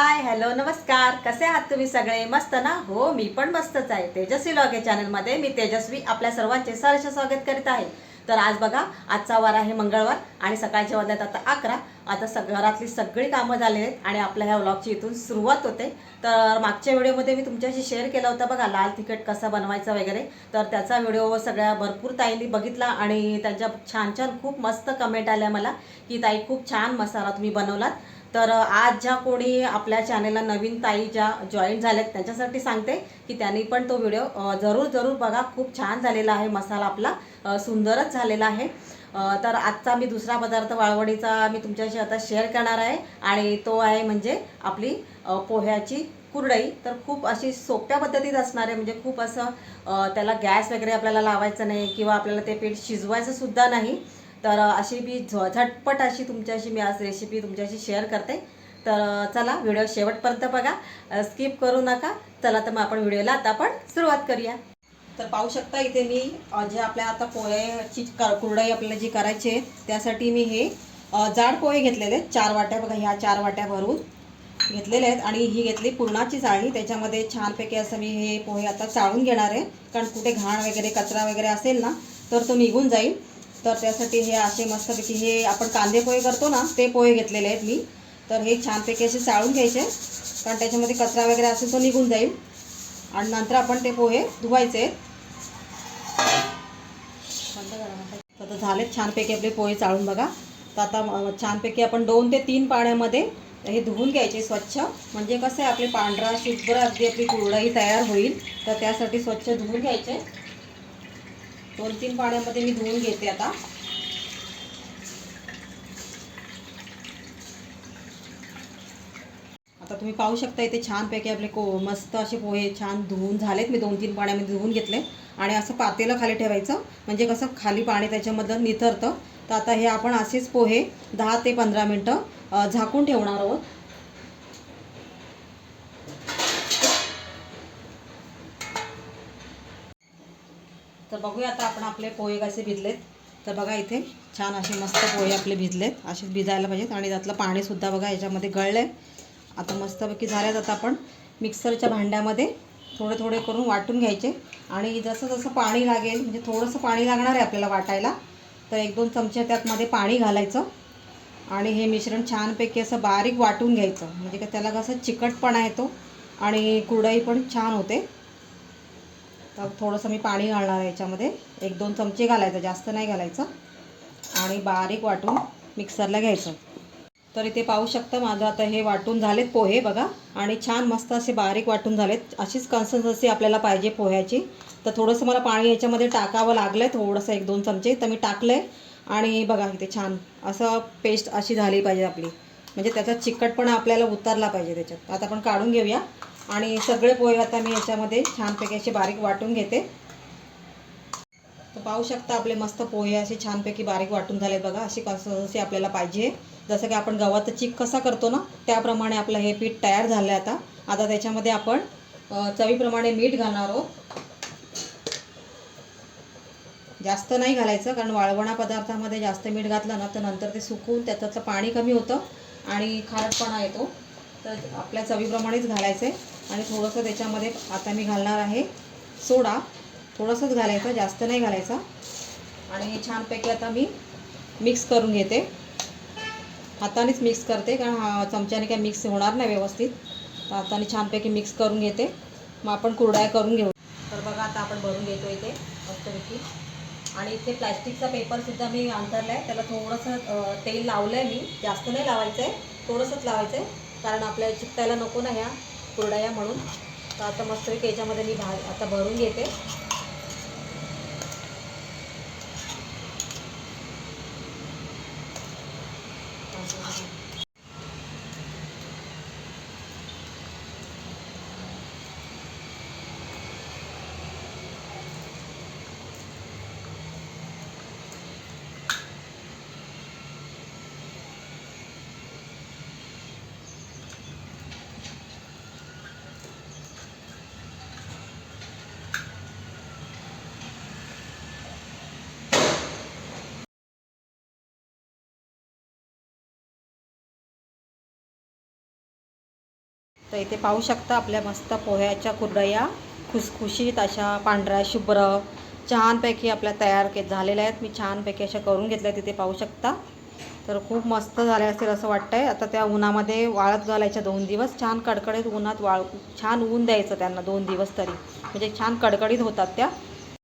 Hi hello नमस्कार. कसे आहात तुम्ही सगळे? मस्त ना? हो मी पण मस्तच आहे. तेजस्वी लॉगे चॅनलमध्ये मी तेजस्वी आपल्या सर्वांचे सहर्ष स्वागत करीत आहे. तर आज बघा आजचा वार आहे मंगळवार आणि सकाळच्या वाजल्यात आता अकरा. आता स घरातली सगळी कामं झाली आहेत आणि आपल्या ह्या व्लॉगची इथून सुरुवात होते. तर मागच्या व्हिडिओमध्ये मी तुमच्याशी शेअर केला होता बघा लाल तिखट कसं बनवायचं वगैरे. तर त्याचा व्हिडिओ सगळ्या भरपूर ताईंनी बघितला आणि त्यांच्या छान छान खूप मस्त कमेंट आल्या मला की ताई खूप छान मसाला तुम्ही बनवलात. तर आज ज्या कोणी आपल्या चॅनेलला नवीन ताई ज्या जॉईन झाल्यात त्यांच्यासाठी सांगते की त्यांनी पण तो व्हिडिओ जरूर जरूर बघा. खूप छान झालेला आहे मसाला आपला. सुंदरच झालेला आहे. तर आजचा मी दुसरा पदार्थ वाळवणीचा मी तुमच्याशी आता शेअर करणार आहे. आणि तो आहे म्हणजे आपली पोह्याची कुरडई. तर खूप अशी सोप्या पद्धतीत असणार आहे. म्हणजे खूप असं त्याला गॅस वगैरे आपल्याला लावायचं नाही किंवा आपल्याला ते पीठ शिजवायचं सुद्धा नाही. तर अशी मी झ झटपट अशी तुमच्याशी मी आज रेसिपी तुमच्याशी शेअर करते. तर चला व्हिडिओ शेवटपर्यंत बघा. स्किप करू नका. चला तर मग आपण व्हिडिओला आता आपण सुरुवात करूया. तर पाहू शकता इथे मी जे आपल्या आता पोह्याची कुरडाई आपल्याला जी करायची आहे त्यासाठी मी हे जाड पोहे घेतलेले आहेत. चार वाट्या बघा ह्या चार वाट्या भरून घेतलेले आहेत. आणि ही घेतली पुरणाची चाळणी त्याच्यामध्ये छानपैकी असं मी हे पोहे आता चाळून घेणार आहे. कारण कुठे घाण वगैरे कचरा वगैरे असेल ना तर तो निघून जाईल. तर त्यासाठी हे असे मस्तपैकी हे आपण कांदे पोहे करतो ना ते पोहे घेतलेले आहेत मी. तर हे छानपैकी असे चाळून घ्यायचे. कारण त्याच्यामध्ये कचरा वगैरे असेल तो निघून जाईल. आणि नंतर आपण ते पोहे धुवायचे. तर आता झालेत छानपैकी आपले पोहे चाळून बघा. तर आता छानपैकी आपण दोन ते तीन पाण्यामध्ये हे धुवून घ्यायचे स्वच्छ. म्हणजे कसं आहे आपली पांढरा शुभ्र अगदी आपली कुरडई तयार होईल. तर त्यासाठी स्वच्छ धुवून घ्यायचे. दोन तीन पाण्यामध्ये मी धुवून घेते आता. आता तुम्ही पाहू शकता इथे छानपैकी आपले को मस्त असे पोहे छान धुवून झालेत. मी दोन तीन पाण्यामध्ये धुवून घेतले. आणि असं पातेलं खाली ठेवायचं. म्हणजे कसं खाली पाणी त्याच्यामधलं निथरतं. तर आता हे आपण असेच पोहे दहा ते पंधरा मिनटं झाकून ठेवणार आहोत. तर बघूया आता आपण आपले पोहे कसे भिजलेत. तर बघा इथे छान असे मस्त पोहे आपले भिजलेत. असे भिजायला पाहिजेत आणि त्यातलं पाणीसुद्धा बघा याच्यामध्ये गळलं आहे आता मस्तपैकी झाल्यात आता आपण मिक्सरच्या भांड्यामध्ये थोडे थोडे करून वाटून घ्यायचे. आणि जसं जसं पाणी लागेल म्हणजे थोडंसं पाणी लागणार आहे आपल्याला वाटायला तर एक दोन चमचे त्यातमध्ये पाणी घालायचं. आणि हे मिश्रण छानपैकी असं बारीक वाटून घ्यायचं. म्हणजे का त्याला कसं चिकटपणा येतो आणि कुरडई पण छान होते. तर थोडंसं मी पाणी घालणार आहे याच्यामध्ये. एक दोन चमचे घालायचं जास्त नाही घालायचं. आणि बारीक वाटून मिक्सरला घ्यायचं. तर इथे पाहू शकता माझं आता हे वाटून झालेत पोहे बघा. आणि छान मस्त असे बारीक वाटून झालेत. अशीच कन्सिस्टन्सी आपल्याला पाहिजे पोह्याची. तर थोडंसं मला पाणी याच्यामध्ये टाकावं लागलं आहे थोडंसं एक दोन चमचे. तर मी टाकलं आहे आणि बघा इथे छान असं पेस्ट अशी झाली पाहिजे आपली. म्हणजे त्याचा चिकटपणा आपल्याला उतरला पाहिजे त्याच्यात. आता आपण काढून घेऊया. आणि सगळे पोहे आता मी याच्यामध्ये छानपैकी असे बारीक वाटून घेते. तर पाहू शकता आपले मस्त पोहे असे छानपैकी बारीक वाटून झाले बघा. अशी जसे आपल्याला पाहिजे. जसं की आपण गव्हाचं चीक कसा करतो ना त्याप्रमाणे आपलं हे पीठ तयार झालं आता. आता त्याच्यामध्ये आपण चवीप्रमाणे मीठ घालणार आहोत. जास्त नाही घालायचं कारण वाळवणा पदार्थामध्ये जास्त मीठ घातलं ना तर नंतर ते सुकून त्याचं पाणी कमी होतं. आणि खारटपणा येतो. तर आपल्या चवीप्रमाणेच घालायचं. आहे आणि थोडंसं त्याच्यामध्ये आता मी घालणार आहे सोडा. थोडंसंच घालायचं जास्त नाही घालायचा. आणि छानपैकी आता मी मिक्स करून घेते. हातानेच मिक्स करते कारण हा चमच्याने काय मिक्स होणार नाही व्यवस्थित. तर हाताने छानपैकी मिक्स करून घेते. मग आपण कुरडाय करून घेऊ. तर बघा आता आपण भरून घेतो इथे मस्तपैकी. आणि इथे प्लॅस्टिकचा पेपरसुद्धा मी अंतरला आहे त्याला थोडंसं तेल लावलं आहे मी. जास्त नाही लावायचं आहे थोडंसंच लावायचं आहे कारण आपल्याला चिकटायला नको ना ह्या कुरडया म्हणून. तर आता मस्तपैकी याच्यामध्ये मी भा आता भरून घेते. तर इथे पाहू शकता आपल्या मस्त पोह्याच्या कुरडया खुसखुशीत अशा पांढऱ्या शुभ्र छानपैकी आपल्या तयार के झालेल्या आहेत. मी छानपैकी अशा करून घेतल्या तिथे पाहू शकता. तर खूप मस्त झाले असतील असं वाटतं आहे आता त्या उन्हामध्ये वाळत घालायच्या दोन दिवस. छान कडकडीत उन्हात वाळ छान ऊन द्यायचं त्यांना दोन दिवस तरी. म्हणजे छान कडकडीत होतात त्या.